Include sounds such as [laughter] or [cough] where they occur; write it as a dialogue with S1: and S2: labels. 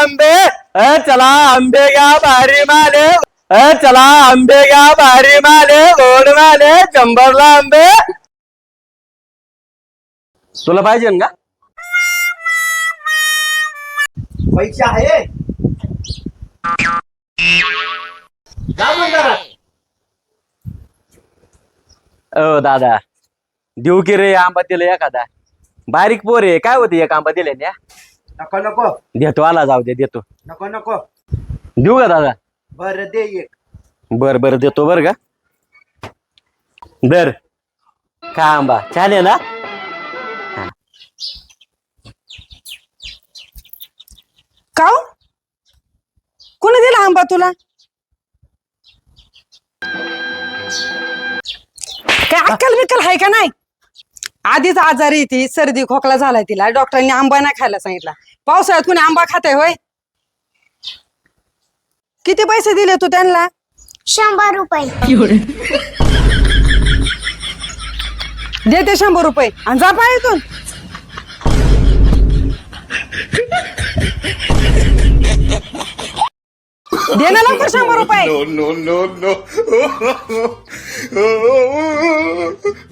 S1: अ चला आंबे घ्या भारी माले अ चला आंबे घ्या भारी माले गोड माले शंभरला आंबे तुला पाहिजे का
S2: पैसे आहे जा.
S1: अ दादा देऊ की रे आंबा दिला एखादा बारीक पोर आहे काय होते एक आंबा दिले ना
S2: नको नको.
S1: देतो आला जाऊ दे देतो.
S2: नको नको.
S1: देऊ का दादा?
S2: बर दे एक.
S1: बर बर देतो बर का? दर का आंबा छान आहे ना?
S3: काव कोणी दिला आंबा तुला? काय अक्कल बिक्कल आहे का नाही? आधीच आजारी ती सर्दी खोकला झालाय तिला. डॉक्टरांनी आंबा नाही खायला सांगितला. पावसाळ्यात कोणी आंबा खाते होय? किती पैसे दिले तू त्यांना?
S4: शंभर रुपये.
S3: देते शंभर रुपये आणि जा पाहिजे दे ना लवकर शंभर रुपये.
S5: No, no, no. [laughs]